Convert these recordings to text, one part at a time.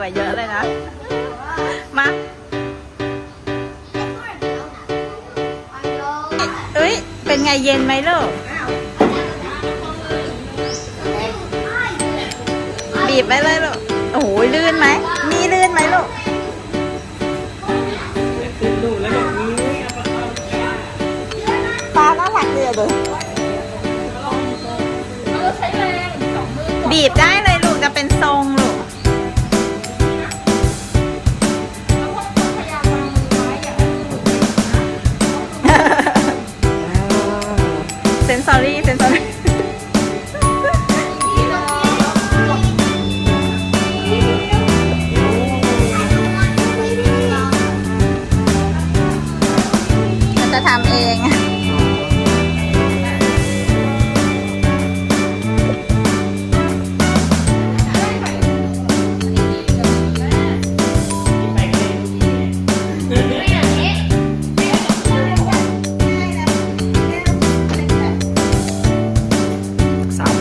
กว่าเยอะเลยนะ มาเอ้ย เป็นไงเย็นไหมลูก บีบไปเลยลูก โอ้โหลื่นไหมนี่ลื่นไหมลูกปลาน่ารักเลยอะเลยบีบได้เลยลูกจะเป็นทรง เซนซอรี่เซนซอรี่จะทำเอง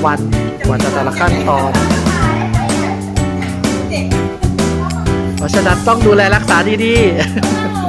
วันกว่าจะแต่ละขั้นตอน เพราะฉะนั้นต้องดูแลรักษาดีๆ